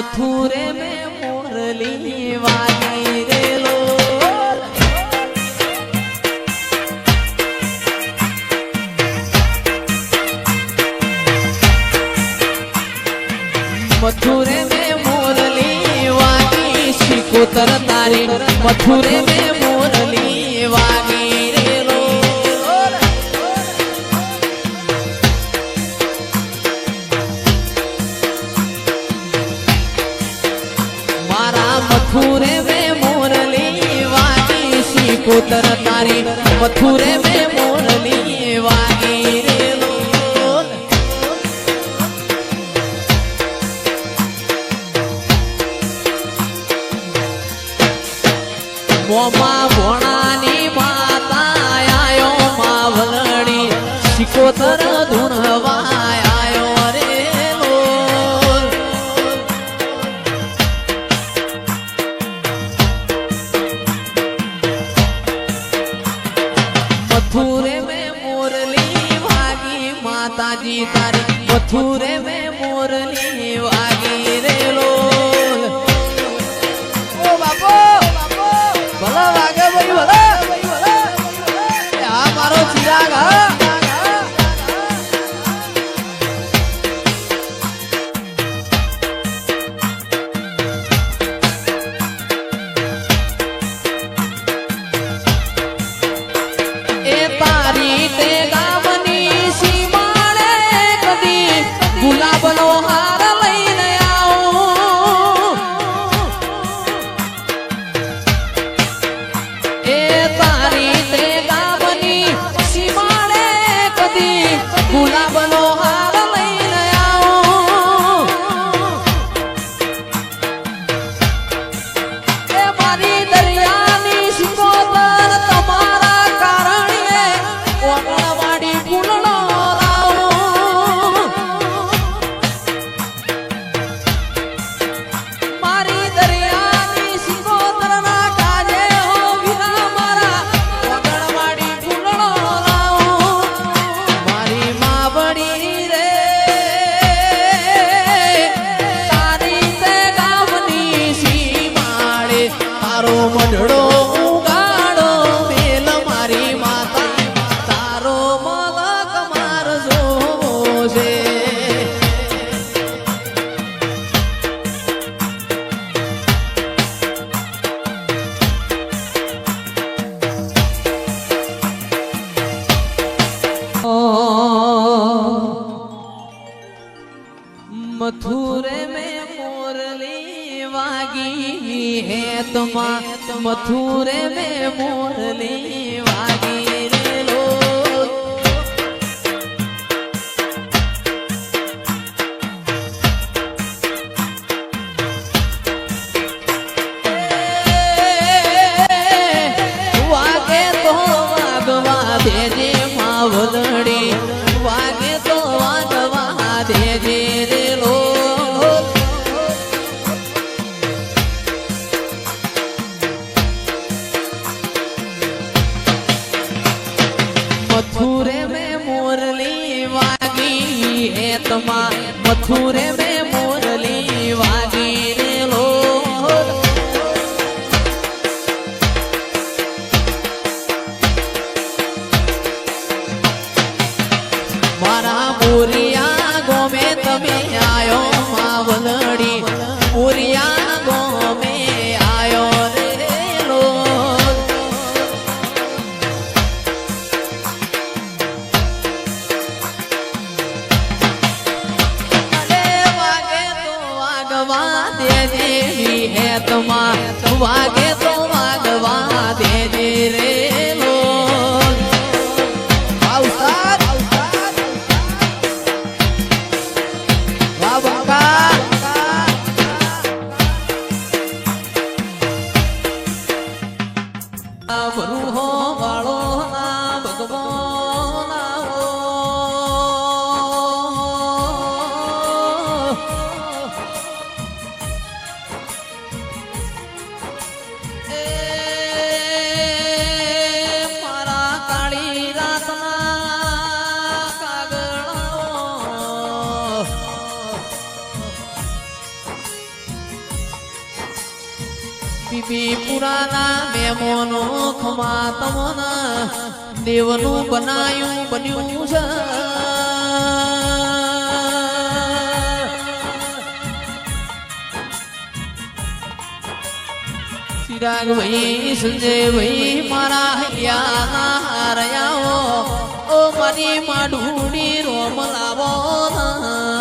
મથુરે મેં મોરલી વાલી રે લો મથુરે મેં મોરલી વાલી શીખો તર તારી મથુરે મેં તારી મથુરે મેં મથુરે મે મોર પીપુરાના મેમોનો ખમા તમોના દેવનું બનાયું, બન્યું છે ચિરાગ ભાઈ સંજય ભાઈ મારા હૈયાના હારયાઓ. ઓ મારી માઢુડી રોમ લાવો ના.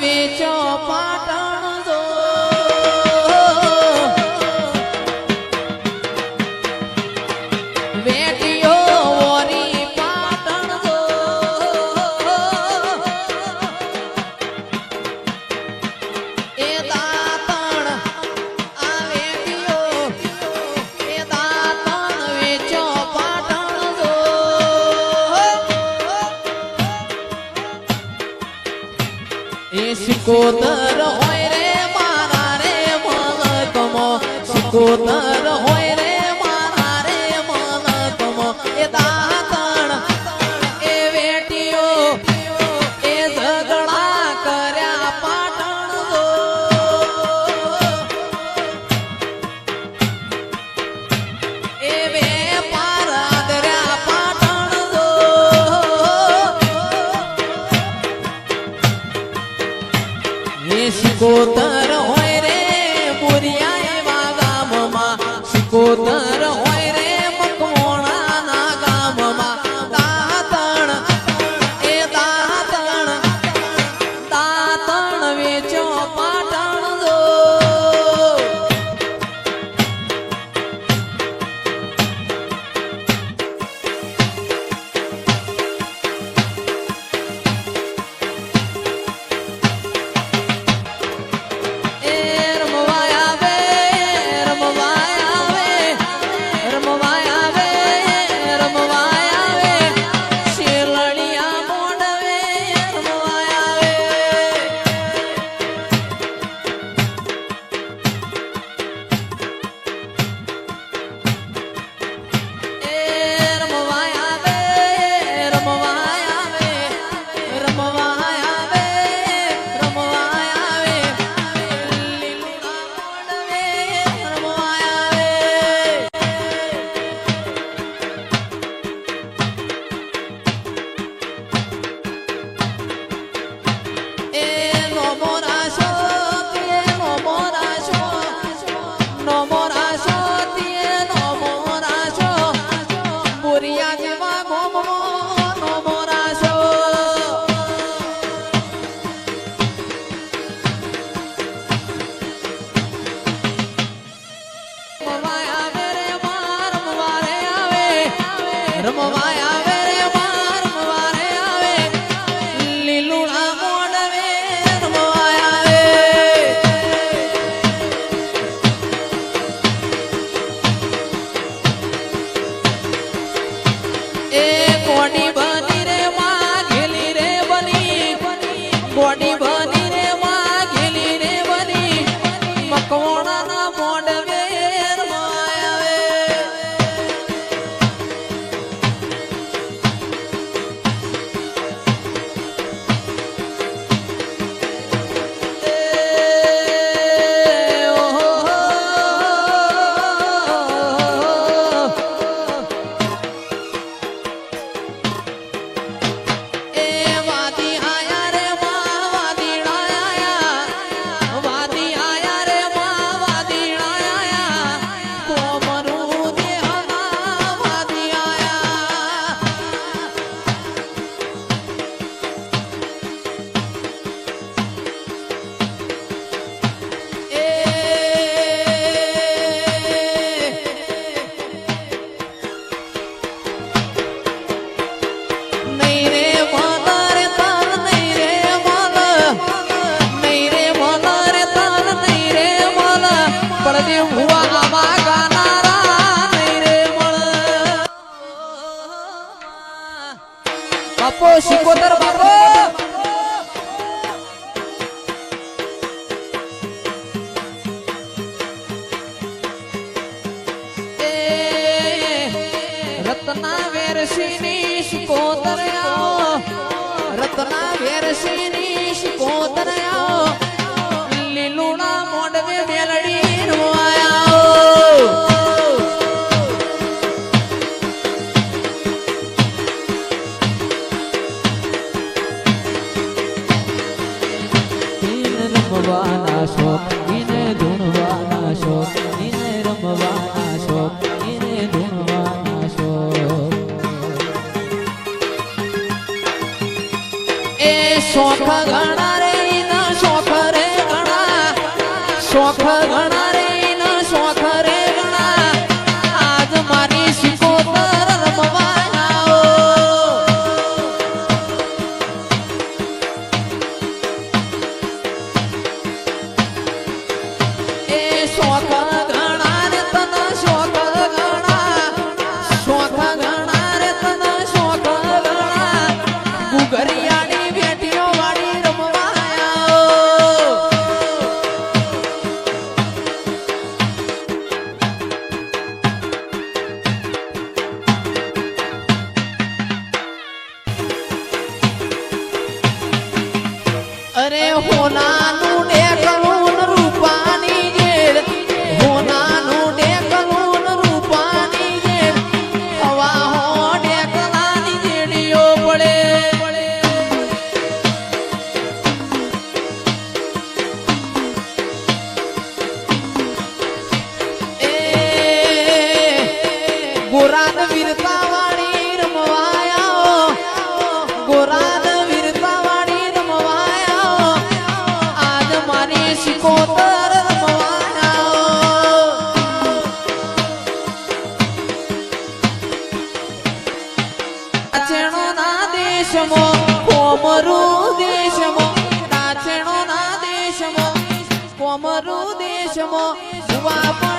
આવે છો પાટણ સુકોતર હોય રે મારા રે મગતમો સુકોતર હોય બાપો શિકોતર બાપો. રત્ના વેરસિની શિકોતર રત્ના વેરસિની દેશમો કોમરુ દેશમો રાચણો ના દેશમો કોમરુ દેશમો જુવા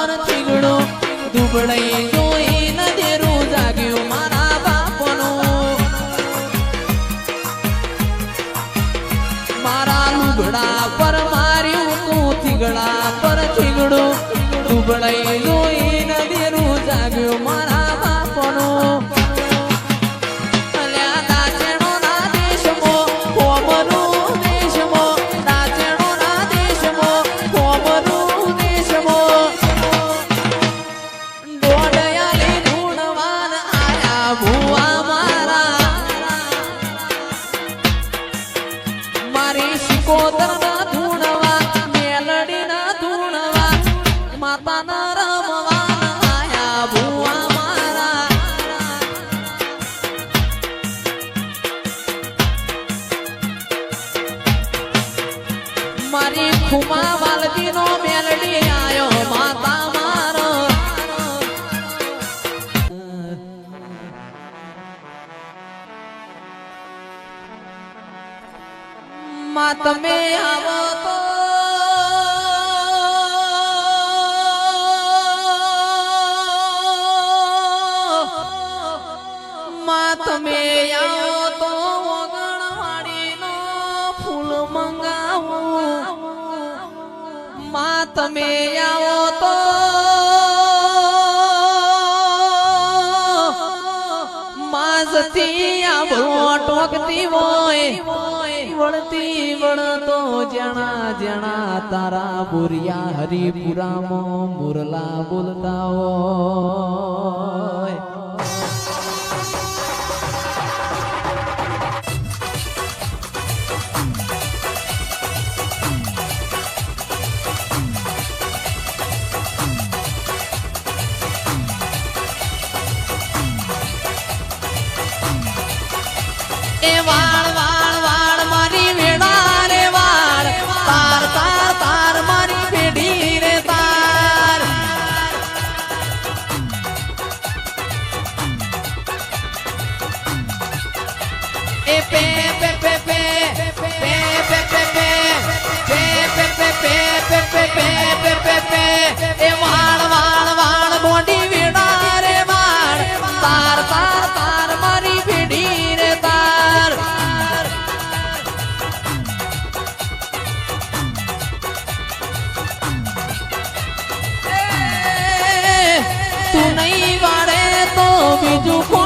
પર ચીગડો દુબળાઈ જોઈ નદેરું જાગ્યું મારા બાપનો મારા લુગડા પર માર્યું તું ચીગડા પર ચીગડો દુબળાઈ જોઈ માં તમે આવો તો. માં તમે આવો તો ગણવાડી નો ફૂલ મંગાવો. માં તમે આવો તો. માં જતી આ ટોકતી હોય. વણતી વણતો જણા જણા તારા બોરિયા હરિપુરામાં મુરલા બોલતા હોય. એ વાળ 有光